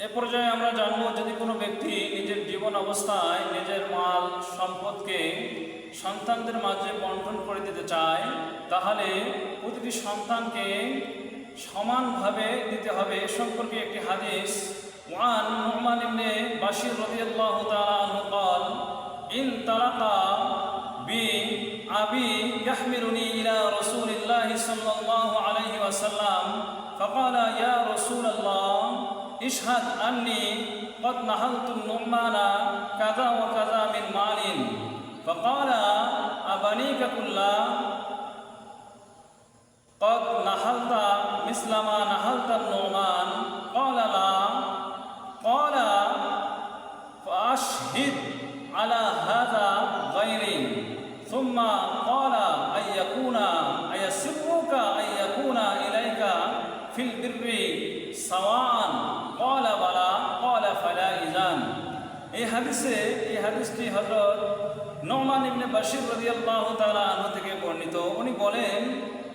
এ পর্যায়ে আমরা জানব যদি কোনো ব্যক্তি নিজের জীবন অবস্থায় নিজের মাল সম্পদকে সন্তানদের মাঝে বন্টন করে দিতে চায় তাহলে প্রতিটি সন্তানকে সমানভাবে দিতে হবে এ সম্পর্কে একটি হাদিস ওয়ান নুহমান ইবনে বাশির রাদিয়াল্লাহু তাআলা আনহু قال ইন তারাকা বি আবি ইয়াহমিলুনি ইলা রাসূলিল্লাহি সাল্লাল্লাহু আলাইহি ওয়াসাল্লাম فقال يا رسول الله إشهد أني قد نهلت النعمان كذا وكذا من مال. فقال أبنيك كلا؟ قد نهلت مثل ما نهلت النعمان. قال لا. قال فأشهد على هذا غيري. ثم قال أن يكون أيسرك أن يكون إليك في البر سواء এই হাদিসে, এই হাদিসটি হজরত নমান ইবনে বাশির রাদিয়াল্লাহু তাআলা আনহু থেকে বর্ণিত। উনি বলেন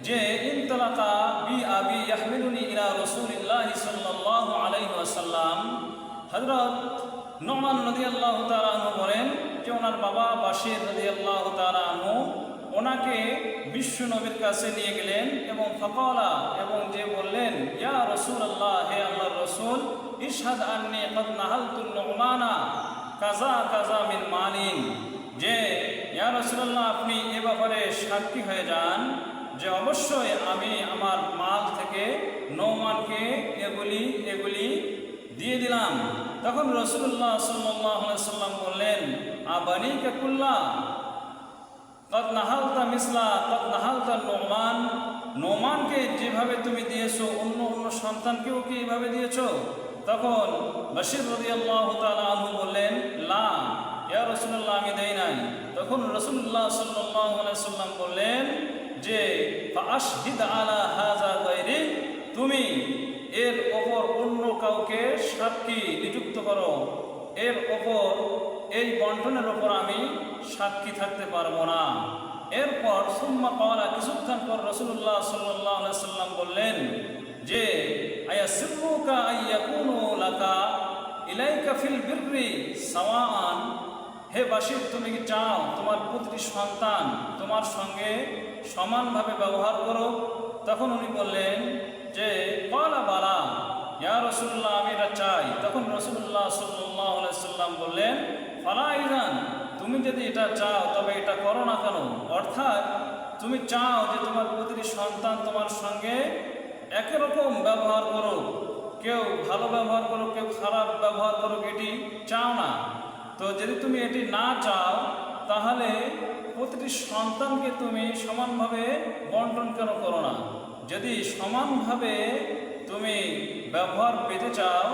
যে ইনতালাকা বি আবি ইয়াহমিলুনি ইলা রাসূলিল্লাহি সাল্লাল্লাহু আলাইহি ওয়াসাল্লাম। হযরত নমান রাদিয়াল্লাহু তাআলা আনহু বলেন যে, ওনার বাবা বাশির রাদিয়াল্লাহু তাআলা আনহু ওনাকে বিশ্ব নবীর কাছে নিয়ে গেলেন এবং ফকলা এবং যে বললেন, ইয়া রসুল আল্লাহ হে আল্লাহর রসুল ইরশাদ আন্নি কদ নাহালতুল নুমানা কাজা কাজা মিন মালিন যে, ইয়া রসুল্লাহ আপনি এ ব্যাপারে সাক্ষী হয়ে যান যে অবশ্যই আমি আমার মাল থেকে নৌমানকে এগুলি এগুলি দিয়ে দিলাম। তখন রসুল্লাহ সাল্লাহ সাল্লাম বললেন আবানি কাকুল্লাহ কদ নাহালতা মিসলা কদ নাহালতা নোমান। নোমানকে যেভাবে তুমি দিয়েছ, অন্য অন্য সন্তানকেও কি এইভাবে দিয়েছ? তখন বশির রদি আল্লাহ আনহু বললেন, লা, ইয়া রসুল্লাহ আমি দেই নাই। তখন রসুল্লাহ সাল্লাহ সাল্লাম বললেন যে আশহিদ আলা হাজা গাইরি তুমি এর ওপর অন্য কাউকে সাক্ষী নিযুক্ত করো। এর ওপর এই বন্টনের ওপর আমি সাক্ষী থাকতে পারব না। এরপর সুম্মা পাওয়ালা কিছুক্ষণ পর রসুল্লাহ সাল্লাহ সাল্লাম বললেন যে আয়া সিরুকা আইয়া কুনু লাকা? ইলাইকা ফিল বিররি সাওয়ান হে বাসির, তুমি কি চাও তোমার প্রতিটি সন্তান তোমার সঙ্গে সমানভাবে ব্যবহার করো তখন উনি বললেন যে কলা বালা। ইয়া রসুল্লাহ আমি এটা চাই। তখন রসুল্লাহ সাল্লাহ সাল্লাম বললেন ফালা ইজান তুমি যদি এটা চাও, তবে এটা করো না কেন? অর্থাৎ তুমি চাও যে তোমার প্রতিটি সন্তান তোমার সঙ্গে একই রকম ব্যবহার করো কেউ ভালো ব্যবহার করো কেউ খারাপ ব্যবহার করো এটি চাও না। তো যদি তুমি এটি না চাও, তাহলে প্রতিটি সন্তানকে তুমি সমানভাবে বন্টন কেন করো না? যদি সমানভাবে তুমি ব্যবহার পেতে চাও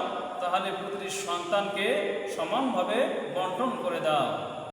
তাহলে প্রতিটি সন্তানকে সমানভাবে বন্টন করে দাও।